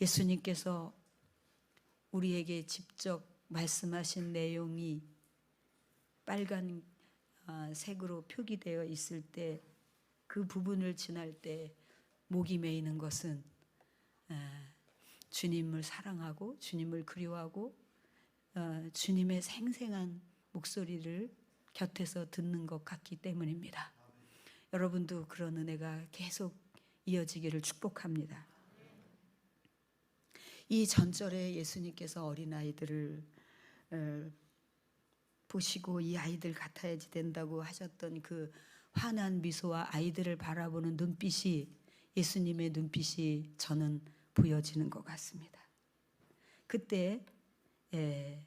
예수님께서 우리에게 직접 말씀하신 내용이 빨간 아, 색으로 표기되어 있을 때 그 부분을 지날 때 목이 메이는 것은 아, 주님을 사랑하고 주님을 그리워하고 어, 주님의 생생한 목소리를 곁에서 듣는 것 같기 때문입니다. 여러분도 그런 은혜가 계속 이어지기를 축복합니다. 이 전절에 예수님께서 어린 아이들을 어, 보시고 이 아이들 같아야지 된다고 하셨던 그 환한 미소와 아이들을 바라보는 눈빛이 예수님의 눈빛이 저는 보여지는 것 같습니다. 그때 예,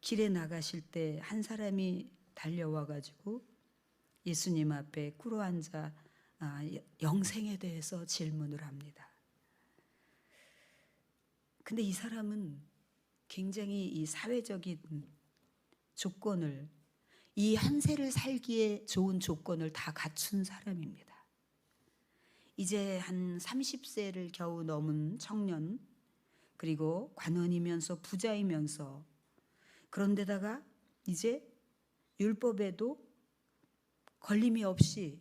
길에 나가실 때 한 사람이 달려와 가지고 예수님 앞에 꿇어 앉아 아, 영생에 대해서 질문을 합니다. 근데 이 사람은 굉장히 이 사회적인 조건을 이 한세를 살기에 좋은 조건을 다 갖춘 사람입니다. 이제 한 30세를 겨우 넘은 청년 그리고 관원이면서 부자이면서 그런데다가 이제 율법에도 걸림이 없이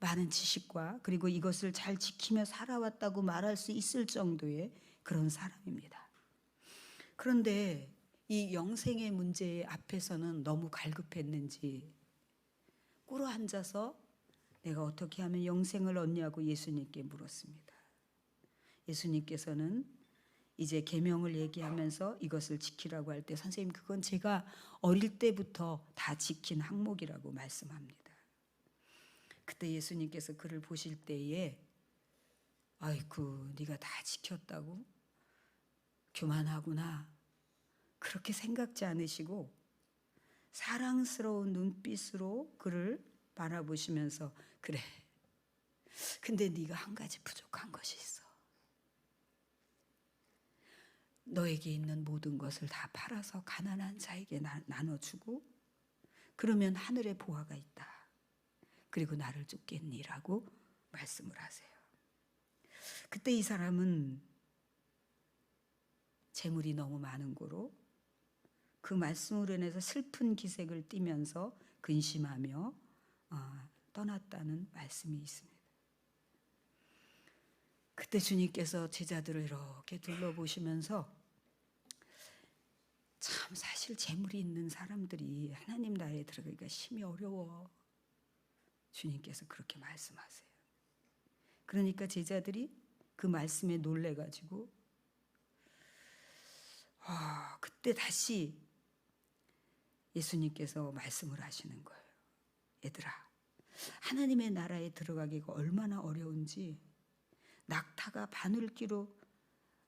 많은 지식과 그리고 이것을 잘 지키며 살아왔다고 말할 수 있을 정도의 그런 사람입니다. 그런데 이 영생의 문제 앞에서는 너무 갈급했는지 꿇어 앉아서 내가 어떻게 하면 영생을 얻냐고 예수님께 물었습니다. 예수님께서는 이제 계명을 얘기하면서 이것을 지키라고 할 때 선생님 그건 제가 어릴 때부터 다 지킨 항목이라고 말씀합니다. 그때 예수님께서 그를 보실 때에 아이쿠 네가 다 지켰다고 교만하구나 그렇게 생각지 않으시고 사랑스러운 눈빛으로 그를 바라보시면서 그래 근데 네가 한 가지 부족한 것이 있어 너에게 있는 모든 것을 다 팔아서 가난한 자에게 나, 나눠주고 그러면 하늘에 보화가 있다. 그리고 나를 쫓겠니라고 말씀을 하세요. 그때 이 사람은 재물이 너무 많은 거로 그 말씀으로 인해서 슬픈 기색을 띠면서 근심하며 어, 떠났다는 말씀이 있습니다. 그때 주님께서 제자들을 이렇게 둘러보시면서 참 사실 재물이 있는 사람들이 하나님 나라에 들어가기가 심히 어려워. 주님께서 그렇게 말씀하세요. 그러니까 제자들이 그 말씀에 놀래 가지고 아, 그때 다시 예수님께서 말씀을 하시는 거예요. 얘들아, 하나님의 나라에 들어가기가 얼마나 어려운지 낙타가 바늘기로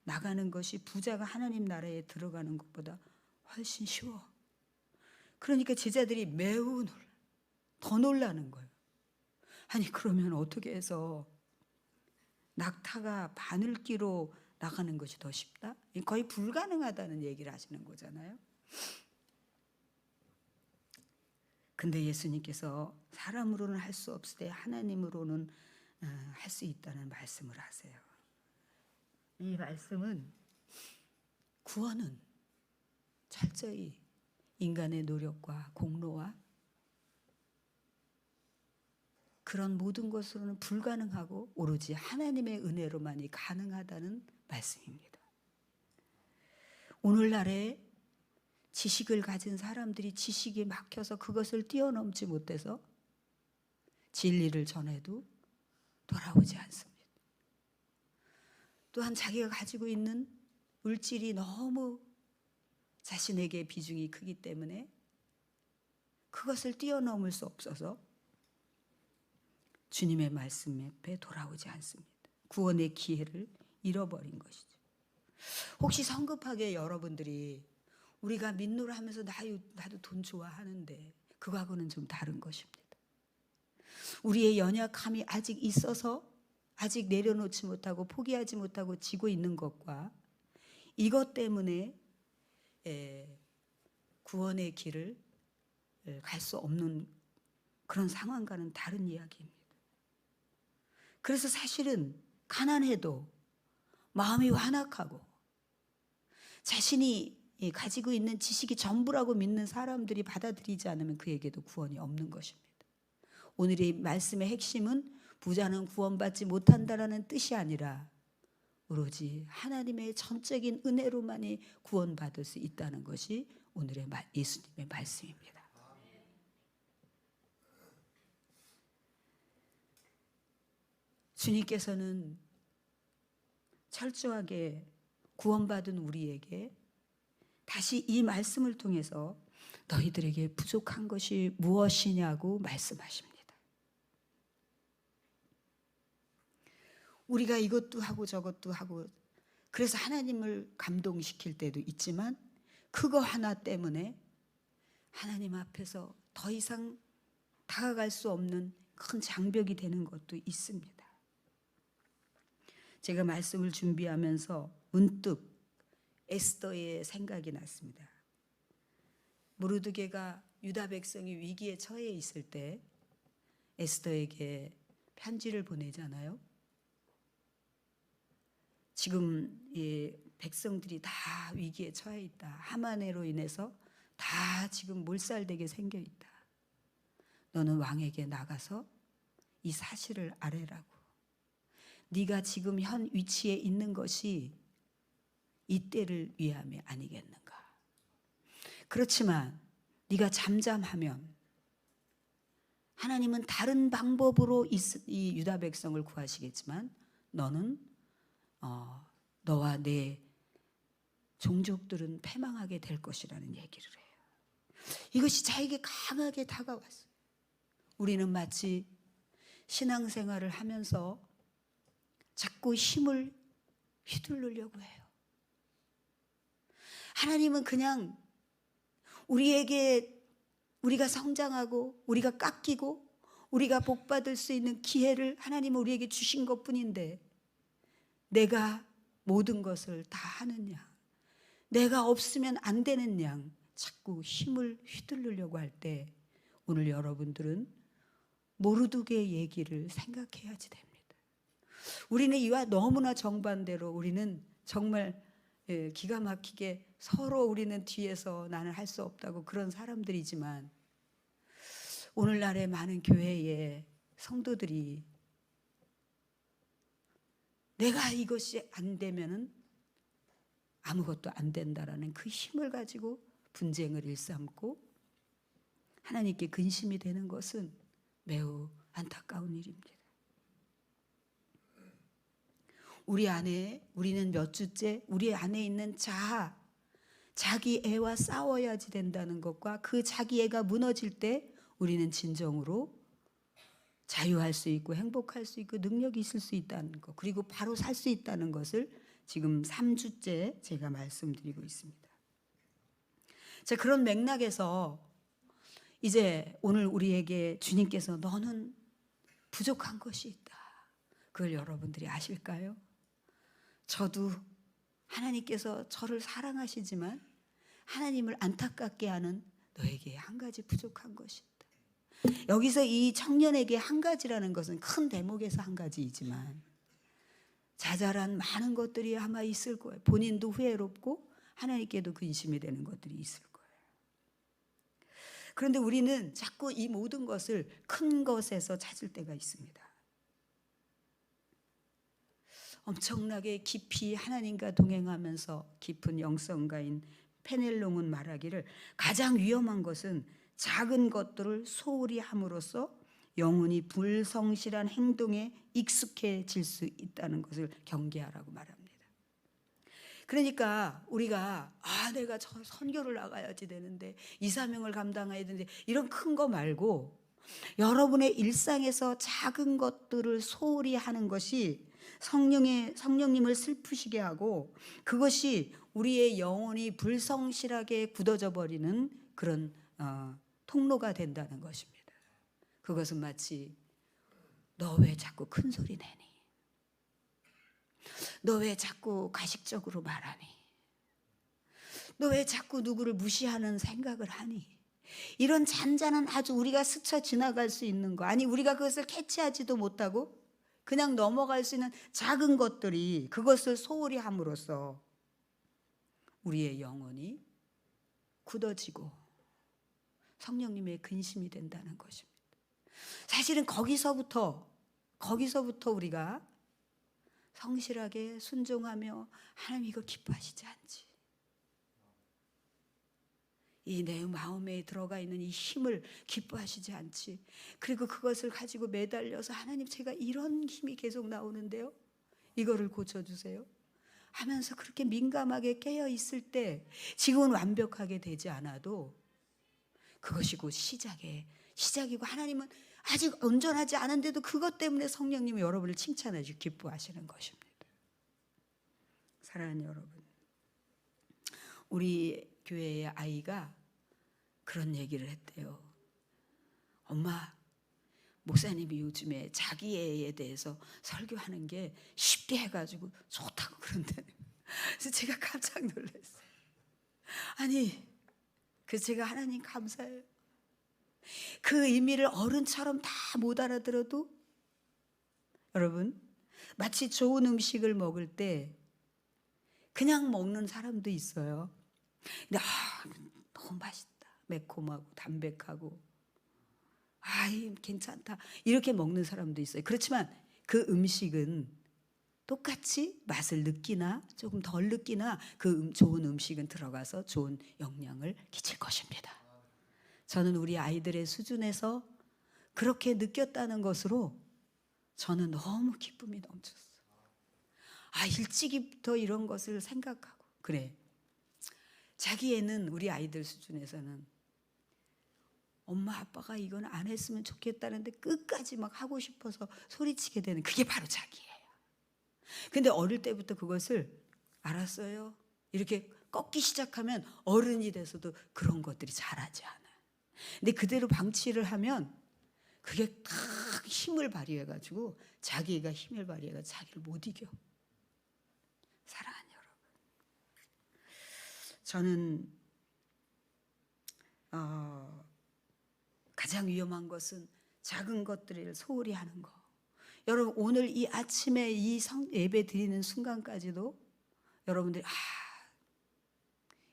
나가는 것이 부자가 하나님 나라에 들어가는 것보다 훨씬 쉬워. 그러니까 제자들이 매우 놀라, 더 놀라는 거예요. 아니 그러면 어떻게 해서 낙타가 바늘기로 나가는 것이 더 쉽다? 거의 불가능하다는 얘기를 하시는 거잖아요. 근데 예수님께서 사람으로는 할수때 하나님으로는 어, 할수 있다는 말씀을 하세요. 이 말씀은 구원은 철저히 인간의 노력과 공로와 그런 모든 것으로는 불가능하고 오로지 하나님의 은혜로만이 가능하다는 말씀입니다. 오늘날에 지식을 가진 사람들이 지식이 막혀서 그것을 뛰어넘지 못해서 진리를 전해도 돌아오지 않습니다. 또한 자기가 가지고 있는 물질이 너무 자신에게 비중이 크기 때문에 그것을 뛰어넘을 수 없어서 주님의 말씀 앞에 돌아오지 않습니다. 구원의 기회를 잃어버린 것이죠. 혹시 성급하게 여러분들이 우리가 민노를 하면서 나도, 나도 돈 좋아하는데 그거하고는 좀 다른 것입니다. 우리의 연약함이 아직 있어서 아직 내려놓지 못하고 포기하지 못하고 지고 있는 것과 이것 때문에 구원의 길을 갈 수 없는 그런 상황과는 다른 이야기입니다. 그래서 사실은 가난해도 마음이 완악하고 자신이 이 가지고 있는 지식이 전부라고 믿는 사람들이 받아들이지 않으면 그에게도 구원이 없는 것입니다. 오늘의 말씀의 핵심은 부자는 구원받지 못한다라는 뜻이 아니라 오로지 하나님의 전적인 은혜로만이 구원받을 수 있다는 것이 오늘의 말- 예수님의 말씀입니다. 주님께서는 철저하게 구원받은 우리에게 다시 이 말씀을 통해서 너희들에게 부족한 것이 무엇이냐고 말씀하십니다. 우리가 이것도 하고 저것도 하고 그래서 하나님을 감동시킬 때도 있지만 그거 하나 때문에 하나님 앞에서 더 이상 다가갈 수 없는 큰 장벽이 되는 것도 있습니다. 제가 말씀을 준비하면서 문득 에스더의 생각이 났습니다. 모르드게가 유다 백성이 위기에 처해 있을 때 에스더에게 편지를 보내잖아요. 지금 이 백성들이 다 위기에 처해 있다. 하만으로 인해서 다 지금 몰살되게 생겨 있다. 너는 왕에게 나가서 이 사실을 아래라고. 네가 지금 현 위치에 있는 것이 이때를 위함이 아니겠는가? 그렇지만 네가 잠잠하면 하나님은 다른 방법으로 이, 이 유다 백성을 구하시겠지만 너는 어, 너와 내 종족들은 패망하게 될 것이라는 얘기를 해요. 이것이 자에게 강하게 다가왔어요. 우리는 마치 신앙생활을 하면서 자꾸 힘을 휘두르려고 해요. 하나님은 그냥 우리에게 우리가 성장하고 우리가 깎이고 우리가 복받을 수 있는 기회를 하나님은 우리에게 주신 것 뿐인데 내가 모든 것을 다 하느냐 내가 없으면 안 되는 양 자꾸 힘을 휘두르려고 할 때 오늘 여러분들은 모르드게 얘기를 생각해야지 됩니다. 우리는 이와 너무나 정반대로 우리는 정말 예, 기가 막히게 서로 우리는 뒤에서 나는 할 수 없다고 그런 사람들이지만 오늘날의 많은 교회의 성도들이 내가 이것이 안 되면은 아무것도 안 된다라는 그 힘을 가지고 분쟁을 일삼고 하나님께 근심이 되는 것은 매우 안타까운 일입니다. 우리 안에 우리는 몇 주째 우리 안에 있는 자아 자기 애와 싸워야지 된다는 것과 그 자기 애가 무너질 때 우리는 진정으로 자유할 수 있고 행복할 수 있고 능력이 있을 수 있다는 것 그리고 바로 살 수 있다는 것을 지금 3주째 제가 말씀드리고 있습니다. 자 그런 맥락에서 이제 오늘 우리에게 주님께서 너는 부족한 것이 있다. 그걸 여러분들이 아실까요? 저도 하나님께서 저를 사랑하시지만 하나님을 안타깝게 하는 너에게 한 가지 부족한 것이 있다. 여기서 이 청년에게 한 가지라는 것은 큰 대목에서 한 가지이지만 자잘한 많은 것들이 아마 있을 거예요. 본인도 후회롭고 하나님께도 근심이 되는 것들이 있을 거예요. 그런데 우리는 자꾸 이 모든 것을 큰 것에서 찾을 때가 있습니다. 엄청나게 깊이 하나님과 동행하면서 깊은 영성가인 페넬롱은 말하기를 가장 위험한 것은 작은 것들을 소홀히 함으로써 영혼이 불성실한 행동에 익숙해질 수 있다는 것을 경계하라고 말합니다. 그러니까 우리가 아 내가 저 선교를 나가야지 되는데 이 사명을 감당해야 되는데 이런 큰 거 말고 여러분의 일상에서 작은 것들을 소홀히 하는 것이 성령의 성령님을 슬프시게 하고 그것이 우리의 영혼이 불성실하게 굳어져 버리는 그런 어, 통로가 된다는 것입니다. 그것은 마치 너 왜 자꾸 큰 소리 내니? 너 왜 자꾸 가식적으로 말하니? 너 왜 자꾸 누구를 무시하는 생각을 하니? 이런 잔잔한 아주 우리가 스쳐 지나갈 수 있는 거 아니 우리가 그것을 캐치하지도 못하고 그냥 넘어갈 수 있는 작은 것들이 그것을 소홀히 함으로써 우리의 영혼이 굳어지고 성령님의 근심이 된다는 것입니다. 사실은 거기서부터 거기서부터 우리가 성실하게 순종하며 하나님 이거 기뻐하시지 않지. 이 내 마음에 들어가 있는 이 힘을 기뻐하시지 않지. 그리고 그것을 가지고 매달려서 하나님 제가 이런 힘이 계속 나오는데요. 이거를 고쳐주세요. 하면서 그렇게 민감하게 깨어 있을 때 지금은 완벽하게 되지 않아도 그것이 곧 시작의 시작이고 하나님은 아직 온전하지 않은데도 그것 때문에 성령님이 여러분을 칭찬하시고 기뻐하시는 것입니다. 사랑하는 여러분, 우리 교회의 아이가 그런 얘기를 했대요. 엄마, 목사님이 요즘에 자기 애에 대해서 설교하는 게 쉽게 해가지고 좋다고 그런다는. 그래서 제가 깜짝 놀랐어요. 아니, 그 제가 하나님 감사해요. 그 의미를 어른처럼 다 못 알아들어도 여러분 마치 좋은 음식을 먹을 때 그냥 먹는 사람도 있어요. 근데 아, 너무 맛있다. 매콤하고 담백하고 아이 괜찮다. 이렇게 먹는 사람도 있어요. 그렇지만 그 음식은 똑같이 맛을 느끼나 조금 덜 느끼나 그 음- 좋은 음식은 들어가서 좋은 영향을 끼칠 것입니다. 저는 우리 아이들의 수준에서 그렇게 느꼈다는 것으로 저는 너무 기쁨이 넘쳤어요. 아, 일찍이부터 이런 것을 생각하고. 그래. 자기 애는 우리 아이들 수준에서는 엄마 아빠가 이건 안 했으면 좋겠다는데 끝까지 막 하고 싶어서 소리치게 되는 그게 바로 자기예요. 근데 어릴 때부터 그것을 알았어요. 이렇게 꺾기 시작하면 어른이 돼서도 그런 것들이 잘하지 않아요. 근데 그대로 방치를 하면 그게 탁 힘을 발휘해가지고 자기가 힘을 발휘해가지고 자기를 못 이겨. 여러분. 저는 어, 가장 위험한 것은 작은 것들을 소홀히 하는 거. 여러분 오늘 이 아침에 이 성, 예배 드리는 순간까지도 여러분들이 아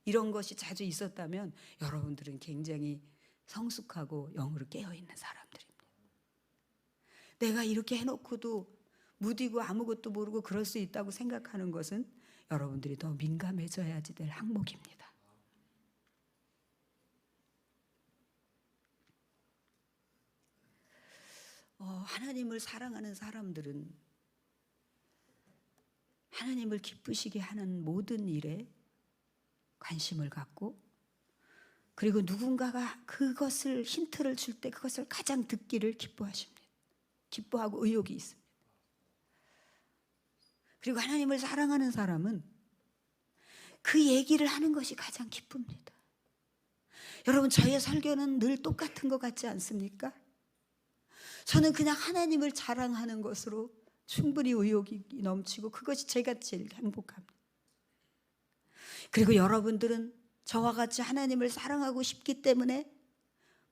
이런 것이 자주 있었다면 여러분들은 굉장히 성숙하고 영으로 깨어 있는 사람들입니다. 내가 이렇게 해놓고도 무디고 아무것도 모르고 그럴 수 있다고 생각하는 것은 여러분들이 더 민감해져야지 될 항목입니다. 어, 하나님을 사랑하는 사람들은 하나님을 기쁘시게 하는 모든 일에 관심을 갖고 그리고 누군가가 그것을 힌트를 줄 때 그것을 가장 듣기를 기뻐하십니다. 기뻐하고 의욕이 있습니다. 그리고 하나님을 사랑하는 사람은 그 얘기를 하는 것이 가장 기쁩니다. 여러분, 저의 설교는 늘 똑같은 것 같지 않습니까? 저는 그냥 하나님을 자랑하는 것으로 충분히 의욕이 넘치고 그것이 제가 제일 행복합니다. 그리고 여러분들은 저와 같이 하나님을 사랑하고 싶기 때문에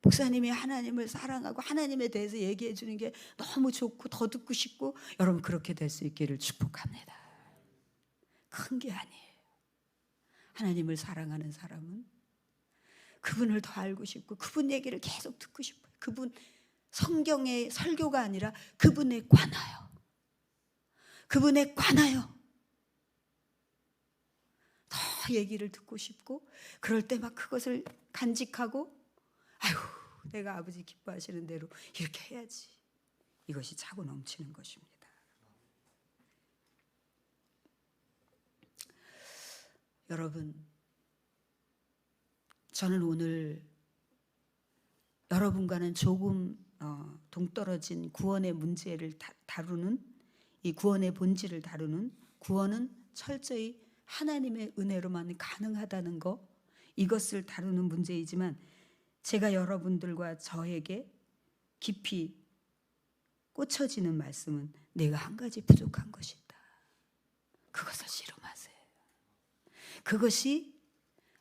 목사님이 하나님을 사랑하고 하나님에 대해서 얘기해 주는 게 너무 좋고 더 듣고 싶고 여러분 그렇게 될 수 있기를 축복합니다. 큰 게 아니에요. 하나님을 사랑하는 사람은 그분을 더 알고 싶고 그분 얘기를 계속 듣고 싶어요. 그분 성경의 설교가 아니라 그분에 관하여. 그분에 관하여. 더 얘기를 듣고 싶고 그럴 때 막 그것을 간직하고 아유 내가 아버지 기뻐하시는 대로 이렇게 해야지. 이것이 차고 넘치는 것입니다. 여러분, 저는 오늘 여러분과는 조금 어, 동떨어진 구원의 문제를 다, 다루는 이 구원의 본질을 다루는 구원은 철저히 하나님의 은혜로만 가능하다는 거 이것을 다루는 문제이지만 제가 여러분들과 저에게 깊이 꽂혀지는 말씀은 내가 한 가지 부족한 것이다. 그것을 실험하세요. 그것이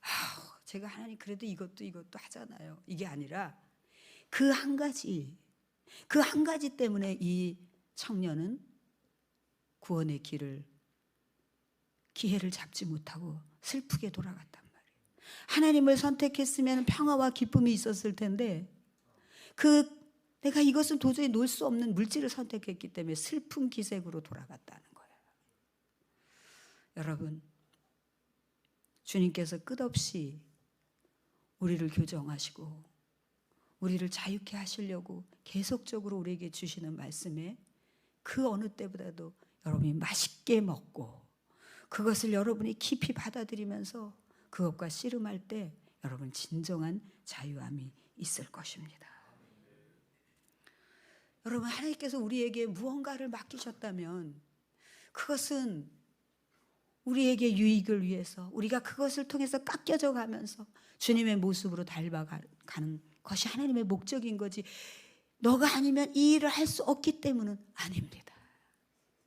아, 제가 하나님 그래도 이것도 이것도 하잖아요. 이게 아니라 그 한 가지 그 한 가지 때문에 이 청년은 구원의 길을 기회를 잡지 못하고 슬프게 말이에요. 하나님을 선택했으면 평화와 기쁨이 있었을 텐데 그 내가 이것은 도저히 놓을 수 없는 물질을 선택했기 때문에 슬픈 기색으로 돌아갔다는 거예요. 여러분 주님께서 끝없이 우리를 교정하시고 우리를 자유케 하시려고 계속적으로 우리에게 주시는 말씀에 그 어느 때보다도 여러분이 맛있게 먹고 그것을 여러분이 깊이 받아들이면서 그것과 씨름할 때 여러분 진정한 자유함이 있을 것입니다. 여러분 하나님께서 우리에게 무언가를 맡기셨다면 그것은 우리에게 유익을 위해서 우리가 그것을 통해서 깎여져 가면서 주님의 모습으로 닮아가는 것이 하나님의 목적인 거지. 너가 아니면 이 일을 할 수 없기 때문은 아닙니다.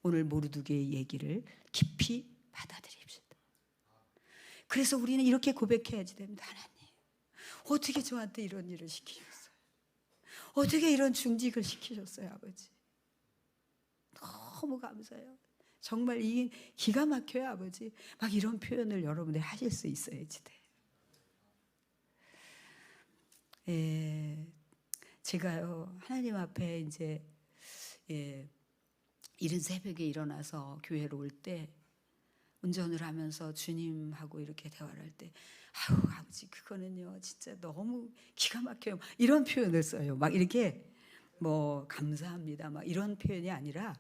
오늘 모르두개의 얘기를 깊이 받아들입시다. 그래서 우리는 이렇게 고백해야지 됩니다. 하나님, 어떻게 저한테 이런 일을 시키셨어요? 어떻게 이런 중직을 시키셨어요, 아버지? 너무 감사해요. 정말 이게 기가 막혀요, 아버지. 막 이런 표현을 여러분들 하실 수 있어야지 돼. 예, 제가요 하나님 앞에 이제 예, 이른 새벽에 일어나서 교회로 올 때 운전을 하면서 주님하고 이렇게 대화를 할 때 아우 아버지 그거는요 진짜 너무 기가 막혀요. 이런 표현을 써요. 막 이렇게 뭐 감사합니다. 막 이런 표현이 아니라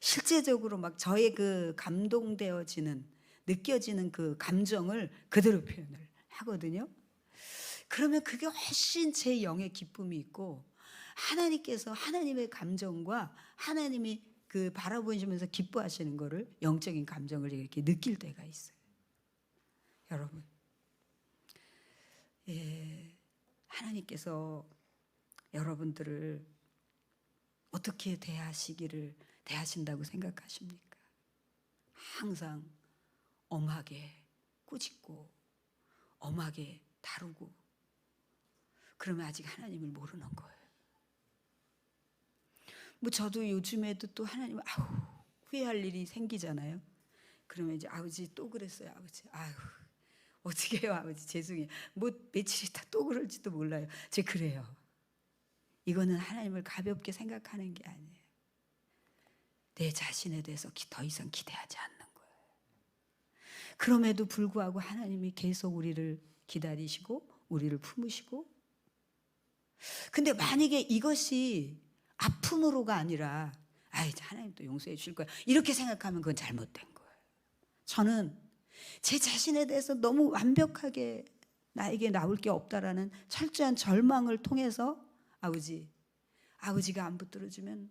실제적으로 막 저의 그 감동되어지는 느껴지는 그 감정을 그대로 표현을 하거든요. 그러면 그게 훨씬 제 영의 기쁨이 있고 하나님께서 하나님의 감정과 하나님이 그 바라보시면서 기뻐하시는 거를 영적인 감정을 이렇게 느낄 때가 있어요. 여러분, 예, 하나님께서 여러분들을 어떻게 대하시기를 대하신다고 생각하십니까? 항상 엄하게 꾸짖고 엄하게 다루고 그러면 아직 하나님을 모르는 거예요. 뭐 저도 요즘에도 또 하나님 아우 후회할 일이 생기잖아요. 그러면 이제 아버지 또 그랬어요 아버지. 아유 어떻게 해요 아버지? 죄송해요. 뭐 며칠 있다 또 그럴지도 몰라요. 제 그래요. 이거는 하나님을 가볍게 생각하는 게 아니에요. 내 자신에 대해서 더 이상 기대하지 않는 거예요. 그럼에도 불구하고 하나님이 계속 우리를 기다리시고 우리를 품으시고. 근데 만약에 이것이 아픔으로가 아니라 아이 하나님 또 용서해 주실 거야 이렇게 생각하면 그건 잘못된 거예요. 저는 제 자신에 대해서 너무 완벽하게 나에게 나올 게 없다라는 철저한 절망을 통해서 아버지 아버지가 안 붙들어주면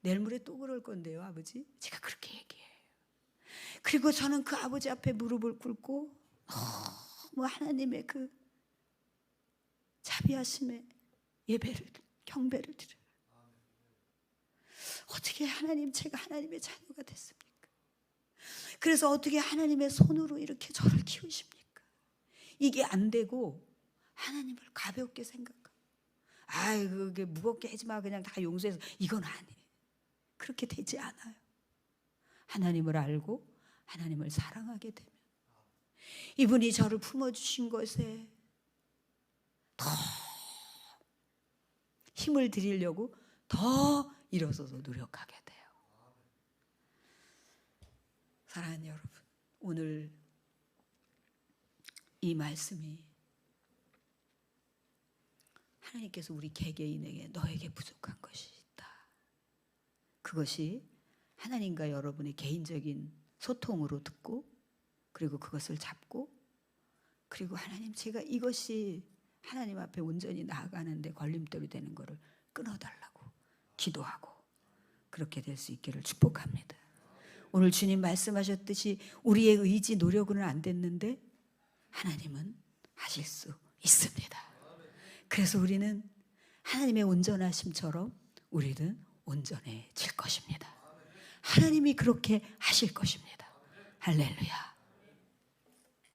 내일 모레 또 그럴 건데요, 아버지. 제가 그렇게 얘기해요. 그리고 저는 그 아버지 앞에 무릎을 꿇고 뭐 하나님의 그 자비하심에 예배를 경배를 드려요. 어떻게 하나님 제가 하나님의 자녀가 됐습니까? 그래서 어떻게 하나님의 손으로 이렇게 저를 키우십니까? 이게 안 되고 하나님을 가볍게 생각하고 아이 그게 무겁게 하지 마 그냥 다 용서해서 이건 아니에요. 그렇게 되지 않아요. 하나님을 알고 하나님을 사랑하게 되면 이분이 저를 품어주신 것에 더 힘을 드리려고 더 일어서서 노력하게 돼요. 사랑하는 여러분, 오늘 이 말씀이 하나님께서 우리 개개인에게 너에게 부족한 것이 그것이 하나님과 여러분의 개인적인 소통으로 듣고 그리고 그것을 잡고 그리고 하나님 제가 이것이 하나님 앞에 온전히 나아가는데 걸림돌이 되는 것을 끊어달라고 기도하고 그렇게 될 수 있기를 축복합니다. 오늘 주님 말씀하셨듯이 우리의 의지 노력은 안 됐는데 하나님은 하실 수 있습니다. 그래서 우리는 하나님의 온전하심처럼 우리는 온전해질 것입니다. 하나님이 그렇게 하실 것입니다. 할렐루야.